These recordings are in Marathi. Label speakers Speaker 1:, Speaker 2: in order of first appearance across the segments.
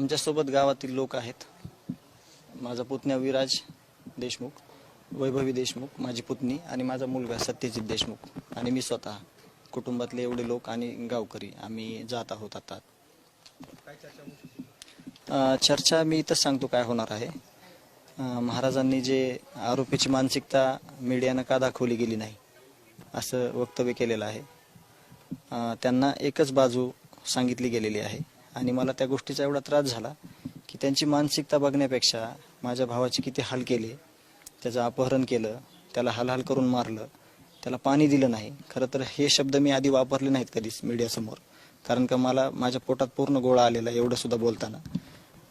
Speaker 1: आमच्यासोबत गावातील लोक आहेत. माझा पुतण्या विराज देशमुख वैभवी देशमुख माझी पुतणी आणि माझा मुलगा सत्यजित देशमुख आणि मी स्वतः. कुटुंबातले एवढे लोक आणि गावकरी. आम्ही जात आहोत आता. चर्चा मी इथंच सांगतो काय होणार आहे. महाराजांनी जे आरोपीची मानसिकता मीडियानं का दाखवली गेली नाही असं वक्तव्य केलेलं आहे. त्यांना एकच बाजू सांगितली गेलेली आहे. आणि मला त्या गोष्टीचा एवढा त्रास झाला की त्यांची मानसिकता बघण्यापेक्षा माझ्या भावाची किती हाल केले त्याचं अपहरण केलं त्याला हालहाल करून मारलं त्याला पाणी दिलं नाही. खरं तर हे शब्द मी आधी वापरले नाहीत कधीच मीडियासमोर. कारण का मला माझ्या पोटात पूर्ण गोळा आलेला एवढं सुद्धा बोलताना.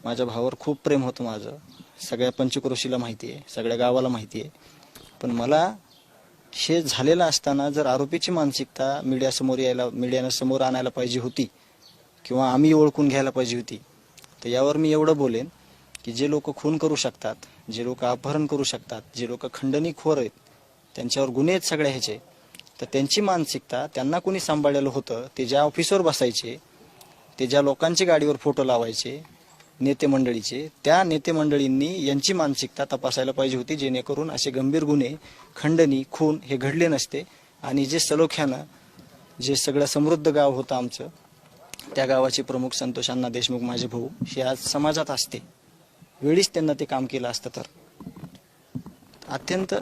Speaker 1: माझ्या भावावर खूप प्रेम होतं माझं. सगळ्या पंचक्रोशीला माहिती आहे सगळ्या गावाला माहिती आहे. पण मला हे झालेलं असताना जर आरोपीची मानसिकता मीडियासमोर यायला मीडियानं समोर आणायला पाहिजे होती किंवा आम्ही ओळखून घ्यायला पाहिजे होती तर यावर मी एवढं बोलेन की जे लोक खून करू शकतात जे लोक अपहरण करू शकतात जे लोक खंडणी खोर आहेत त्यांच्यावर गुन्हे आहेत सगळ्या ह्याचे तर त्यांची मानसिकता त्यांना कोणी सांभाळलेलं होतं ते ज्या ऑफिसवर बसायचे ते ज्या लोकांच्या गाडीवर फोटो लावायचे नेते मंडळीचे त्या नेते मंडळींनी यांची मानसिकता तपासायला पाहिजे होती जेणेकरून असे गंभीर गुन्हे खंडणी खून हे घडले नसते. आणि जे सलोख्यानं जे सगळं समृद्ध गाव होतं आमचं त्या गावाचे प्रमुख संतोष अण्णा देशमुख माझे भाऊ हे आज समाजात असते. वेळीच त्यांना ते काम केलं असतं तर. अत्यंत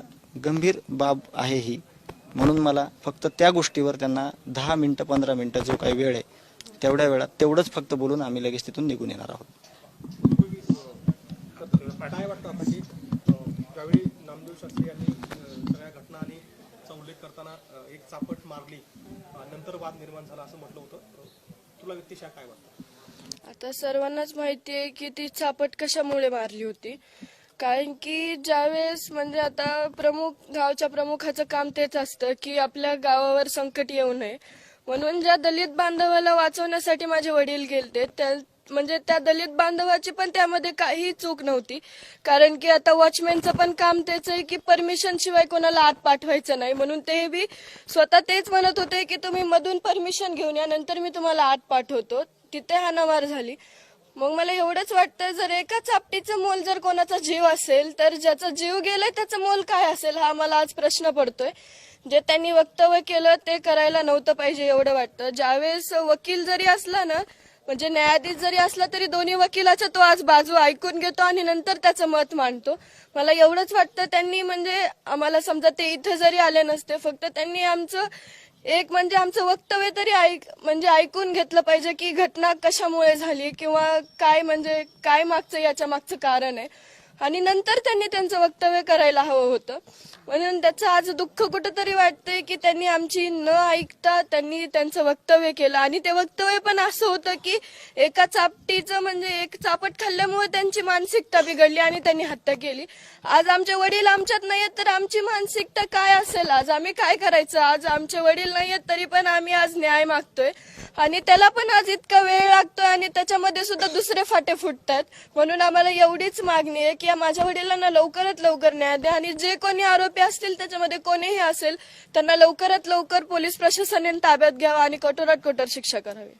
Speaker 1: गंभीर बाब आहे ही. म्हणून मला फक्त त्या गोष्टीवर त्यांना दहा मिनटं पंधरा मिनटं जो काही वेळ आहे तेवढ्या वेळात तेवढंच फक्त बोलून आम्ही लगेच तिथून निघून येणार आहोत.
Speaker 2: आता तुला व्यक्तिशः काय वाटतं?
Speaker 3: आता सर्वांनाच माहिती आहे की ती चापट कशामुळे मारली होती. कारण की ज्यावेळेस म्हणजे आता प्रमुख गावच्या प्रमुखाचं काम तेच असतं की आपल्या गावावर संकट येऊ नये. म्हणून ज्या दलित बांधवाला वाचवण्यासाठी माझे वडील गेलते त्या म्हणजे त्या दलित बांधवाची पण त्यामध्ये काही चूक नव्हती. कारण की आता वॉचमॅनचं पण काम तेच आहे की परमिशन शिवाय कोणाला आत पाठवायचं नाही. म्हणून ते बी स्वतः तेच म्हणत होते की तुम्ही मधून परमिशन घेऊन या नंतर मी तुम्हाला आत पाठवतो. तिथे हानामार झाली. मग मला एवढंच वाटतं जर एका चापटीचं मोल जर कोणाचा जीव असेल तर ज्याचा जीव गेलाय त्याचं मोल काय असेल हा मला आज प्रश्न पडतोय. जे त्यांनी वक्तव्य केलं ते करायला नव्हतं पाहिजे एवढं वाटतं. ज्यावेळेस वकील जरी असला ना म्हणजे न्यायाधीश जरी असला तरी दोन्ही वकिलाचा तो आज बाजू ऐकून घेतो आणि नंतर त्याचं मत मांडतो. मला एवढंच वाटतं त्यांनी म्हणजे आम्हाला समजा ते इथं जरी आले नसते फक्त त्यांनी आमचं एक म्हणजे आमचं वक्तव्य तरी ऐक म्हणजे ऐकून घेतलं पाहिजे की घटना कशामुळे झाली किंवा काय म्हणजे काय मागचं याच्या मागचं कारण आहे. आणि नंतर त्यांनी त्यांचं वक्तव्य करायला हवं होतं. म्हणून त्याचं आज दुःख कुठंतरी वाटतंय की त्यांनी आमची न ऐकता त्यांनी त्यांचं वक्तव्य केलं. आणि ते वक्तव्य पण असं होतं की एका चापटीचं म्हणजे एक चापट खाल्ल्यामुळे त्यांची मानसिकता बिघडली आणि त्यांनी हत्या केली. आज आमचे वडील आमच्यात नाहीयेत तर आमची मानसिकता काय असेल? आज आम्ही काय करायचं? आज आमचे वडील नाहीयेत तरी पण आम्ही आज न्याय मागतोय. आणि त्याला पण आज इतका वेळ लागतोय आणि त्याच्यामध्ये सुद्धा दुसरे फाटे फुटतात म्हणून आम्हाला एवढीच मागणी आहे की या माझ्या वडिलांना लवकरात लवकर न्याय द्या आणि जे कोणी आरोपी असतील त्याच्यामध्ये कोणीही असेल त्यांना लवकरात लवकर पोलीस प्रशासनाने ताब्यात घ्यावा आणि कठोरात कठोर शिक्षा करावी.